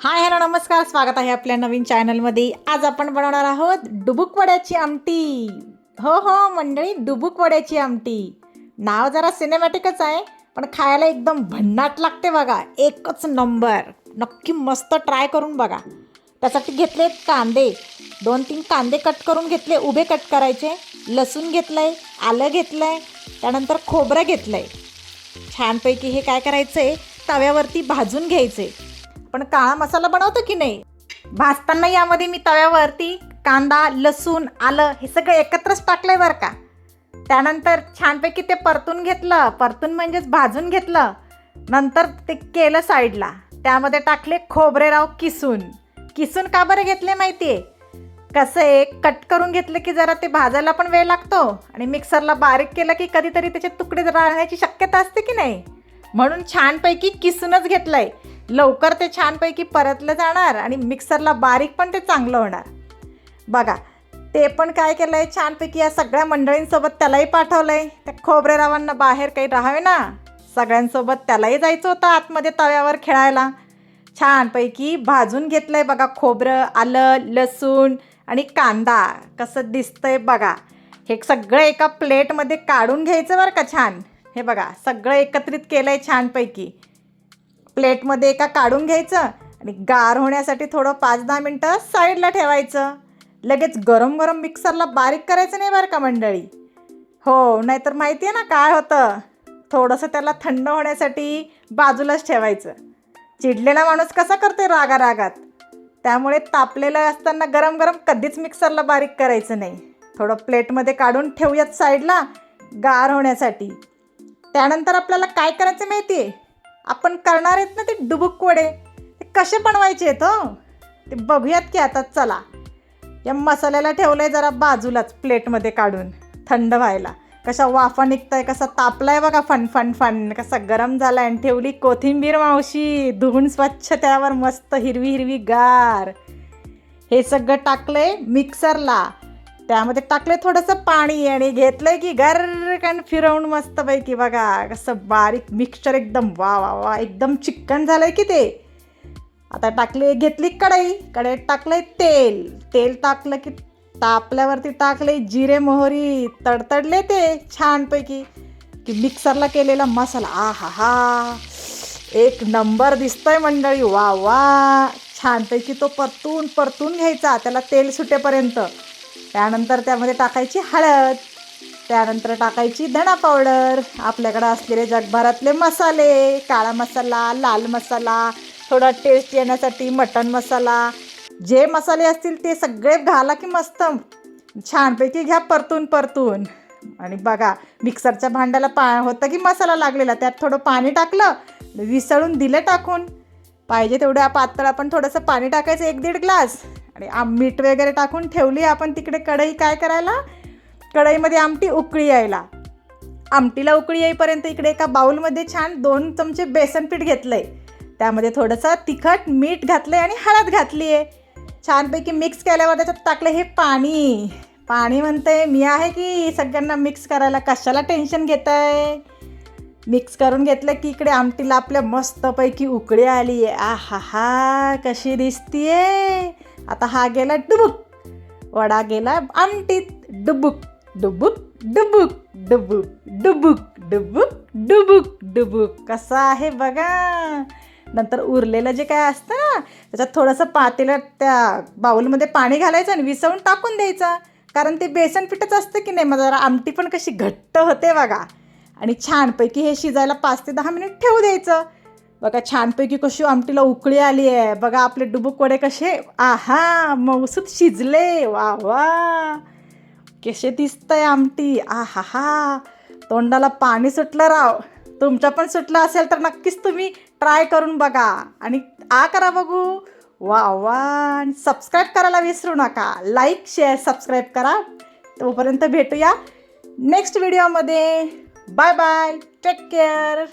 Hi hello नमस्कार. स्वागत आहे आपल्या नवीन चॅनलमध्ये. आज आपण बनवणार आहोत डुबुक वड्याची आमटी. हो हो मंडळी डुबुक वड्याची आमटी. नाव जरा सिनेमॅटिकच आहे पण खायला एकदम भन्नाट लागते बघा. एकच नंबर. नक्की मस्त ट्राय करून बघा. त्यासाठी घेतले कांदे. दोन तीन कांदे कट करून घेतले उभे कट करायचे. लसूण घेतलं आहे आलं घेतलं आहे त्यानंतर खोबरं घेतलं आहे छानपैकी हे काय करायचं आहे तव्यावरती भाजून घ्यायचे पण काळा मसाला बनवतो की नाही? भाजताना यामध्ये मी तव्यावरती कांदा लसूण आलं हे सगळं एकत्रच टाकलंय बरं का? त्यानंतर छानपैकी ते परतून घेतलं. परतून म्हणजेच भाजून घेतलं. नंतर ते केलं साईडला. त्यामध्ये टाकले खोबरेराव किसून. किसून का बरं घेतले माहिती आहे कसं आहे कट करून घेतलं की जरा ते भाजायला पण वेळ लागतो आणि मिक्सरला बारीक केलं की कधीतरी त्याचे तुकडे राहण्याची शक्यता असते की नाही? म्हणून छानपैकी किसूनच घेतलंय. लवकर ते छानपैकी परतलं जाणार आणि मिक्सरला बारीक पण ते चांगलं होणार. बघा ते पण काय केलं आहे छानपैकी या सगळ्या मंडळींसोबत त्यालाही पाठवलं आहे त्या खोबरेरावांना बाहेर काही राहावे ना? सगळ्यांसोबत त्यालाही जायचं होतं आतमध्ये तव्यावर खेळायला. छानपैकी भाजून घेतलं आहे बघा खोबरं आलं लसूण आणि कांदा. कसं दिसतंय बघा. हे सगळं एका प्लेटमध्ये काढून घ्यायचं बरं का छान? हे बघा सगळं एकत्रित केलं आहे छानपैकी. प्लेटमध्ये एका काढून घ्यायचं आणि गार होण्यासाठी थोडं पाच दहा मिनटं साईडला ठेवायचं. लगेच गरम गरम मिक्सरला बारीक करायचं नाही बरं का मंडळी? हो नाहीतर माहिती आहे ना काय होतं? थोडंसं त्याला थंड होण्यासाठी बाजूलाच ठेवायचं. चिडलेला माणूस कसा करते रागा रागात त्यामुळे तापलेलं असताना गरम गरम कधीच मिक्सरला बारीक करायचं नाही. थोडं प्लेटमध्ये काढून ठेवूयात साईडला गार होण्यासाठी. त्यानंतर आपल्याला काय करायचं माहिती आहे आपण करणार आहेत ना ते डुबुक वडे. ते कसे बनवायचे आहेत हो? ते बघूयात की आता चला. या मसाल्याला ठेवलं आहे जरा बाजूलाच प्लेटमध्ये काढून. थंड व्हायला. कशा वाफा निघताय कसा तापलाय बघा फन फन फन. कसा गरम झाला आणि ठेवली कोथिंबीर मावशी. धुवून स्वच्छ त्यावर मस्त हिरवी हिरवी गार. हे सगळं टाकलंय मिक्सरला त्यामध्ये टाकले थोडंसं पाणी आणि घेतलंय की गरकन फिरवून मस्तपैकी बघा कसं बारीक मिक्सचर एकदम वा वा वा एकदम चिकन झालंय की ते. आता टाकले घेतली कढई कढईत टाकलंय तेल. तेल टाकलं की तापल्यावरती टाकले जिरे मोहरी तडतडले ते छानपैकी. की मिक्सरला केलेला मसाला आ हा हा एक नंबर दिसतोय मंडळी वा वा. छानपैकी तो परतून परतून घ्यायचा त्याला तेल सुटेपर्यंत. त्यानंतर त्यामध्ये टाकायची हळद त्यानंतर टाकायची धणा पावडर आपल्याकडं असलेले जगभरातले मसाले काळा मसाला लाल मसाला थोडा टेस्ट येण्यासाठी मटन मसाला. जे मसाले असतील ते सगळे घाला की मस्त. छानपैकी घ्या परतून परतून. आणि बघा मिक्सरच्या भांड्याला पा होतं की मसाला लागलेला त्यात थोडं पाणी टाकलं विसळून दिलं टाकून. पाहिजे तेवढं पातळ आपण थोडंसं पाणी टाकायचं एक दीड ग्लास. आणि आम मीठ वगैरे टाकून ठेवली आपण तिकडे कढई काय करायला? कढईमध्ये आमटी उकळी यायला. आमटीला उकळी येईपर्यंत इकडे एका बाऊलमध्ये छान दोन चमचे बेसन पीठ घेतलं आहे त्यामध्ये थोडंसं तिखट मीठ घातलं आहे आणि हळद घातली आहे छानपैकी मिक्स केल्यावर त्याच्यात टाकलं हे पाणी. पाणी म्हणते मी आहे की सगळ्यांना मिक्स करायला कशाला टेन्शन घेत आहे मिक्स करून घेतलं की इकडे आमटीला आपल्या मस्तपैकी उकळी आली आहे आ हा हा कशी दिसतीये? आता हा गेला डुबुक. वडा गेला आमटीत डुबुक डुबुक डुबुक डुबुक डुबुक डुबुक डुबुक डुबुक. कसा आहे बघा. नंतर उरलेलं जे काय असतं ना त्याच्यात थोडंसं पातेलं त्या बाऊलमध्ये पाणी घालायचं आणि विसवून टाकून द्यायचं. कारण ते बेसन पिठंच असतं की नाही मग जरा आमटी पण कशी घट्ट होते बघा. आणि छानपैकी हे शिजायला पाच ते दहा मिनिट ठेवू द्यायचं. बघा छानपैकी कशी आमटीला उकळी आली आहे. बघा आपले डुबुक वडे कसे आहा मऊसूत शिजले. वा वा. कसे दिसतंय आमटी. आहा हा तोंडाला पाणी सुटलं राव. तुमचं पण सुटलं असेल तर नक्कीच तुम्ही ट्राय करून बघा. आणि आ करा बघू. वा वा. आणि सबस्क्राईब करायला विसरू नका. लाईक शेअर सबस्क्राईब करा. तोपर्यंत भेटूया नेक्स्ट व्हिडिओमध्ये बाय बाय टेक केअर